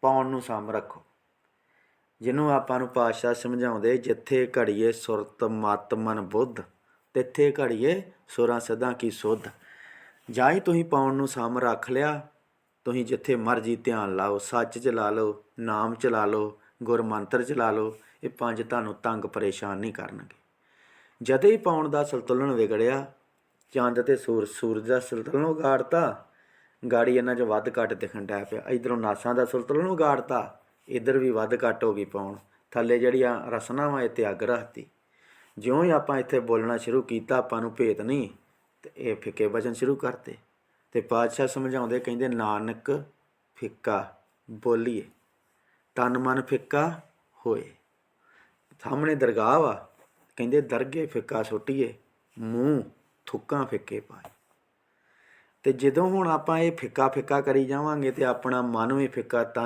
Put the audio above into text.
ਪਾਉਣ ਨੂੰ ਸਾਮ ਰੱਖੋ। ਜਿਹਨੂੰ ਆਪਾਂ ਨੂੰ ਪਾਤਸ਼ਾਹ ਸਮਝਾਉਂਦੇ, ਜਿੱਥੇ ਘੜੀਏ ਸੁਰਤ ਮਤ ਮਨ ਬੁੱਧ, ਤਿੱਥੇ ਘੜੀਏ ਸੁਰਾਂ ਸਦਾ ਕੀ ਸੁਧ। ਜਾਂ ਹੀ ਤੁਸੀਂ ਪਾਉਣ ਨੂੰ ਸਾਮ ਰੱਖ ਲਿਆ, ਤੁਸੀਂ ਜਿੱਥੇ ਮਰਜ਼ੀ ਧਿਆਨ ਲਾਓ, ਸੱਚ ਚ ਲਾ ਲਓ, ਨਾਮ ਚ ਲਾ ਲਓ, ਗੁਰ ਮੰਤਰ ਚ ਲਾ ਲਓ, ਇਹ ਪੰਜ ਤੁਹਾਨੂੰ ਤੰਗ ਪਰੇਸ਼ਾਨ ਨਹੀਂ ਕਰਨਗੇ। ਜਦੇ ਹੀ ਪਾਉਣ ਦਾ ਸੰਤੁਲਨ ਵਿਗੜਿਆ, ਚੰਦ ਤੇ ਸੂਰ, ਸੂਰਜ ਦਾ ਸੰਤੁਲਨ ਉਗਾੜਤਾ ਗਾੜੀ ਇਹਨਾਂ 'ਚ ਵੱਧ ਘੱਟ ਦਿਖਣ ਡਿਆ ਪਿਆ। ਇਧਰੋਂ ਨਾਸਾਂ ਦਾ ਸੁਲਤਲ ਸੰਤੁਲਨ ਵਿਗਾੜਤਾ ਇਧਰ ਵੀ ਵੱਧ ਘੱਟ ਹੋ ਗਈ ਪਾਉਣ ਥੱਲੇ ਜਿਹੜੀਆਂ ਰਸਨਾ ਵਾ, ਇੱਥੇ ਅੱਗ ਰੱਖਤੀ। ਜਿਉਂ ਹੀ ਆਪਾਂ ਇੱਥੇ ਬੋਲਣਾ ਸ਼ੁਰੂ ਕੀਤਾ, ਆਪਾਂ ਨੂੰ ਭੇਤ ਨਹੀਂ, ਤੇ ਇਹ ਫਿੱਕੇ ਵਚਨ ਸ਼ੁਰੂ ਕਰਤੇ। ਤੇ ਪਾਤਸ਼ਾਹ ਸਮਝਾਉਂਦੇ ਕਹਿੰਦੇ, ਨਾਨਕ ਫਿੱਕਾ ਬੋਲੀਏ, ਤਨ ਮਨ ਫਿੱਕਾ ਹੋਏ। ਸਾਹਮਣੇ ਦਰਗਾਹ ਵਾ, ਕਹਿੰਦੇ, ਦਰਗੇ ਫਿੱਕਾ ਸੁੱਟੀਏ, ਮੂੰਹ ਥੁੱਕਾਂ ਫਿੱਕੇ ਪਾਏ। ਤੇ ਜਦੋਂ ਹੁਣ ਆਪਾਂ ਇਹ ਫਿੱਕਾ ਫਿੱਕਾ ਕਰੀ ਜਾਵਾਂਗੇ ਤੇ ਆਪਣਾ ਮਨ ਵੀ ਫਿੱਕਾ ਤਨ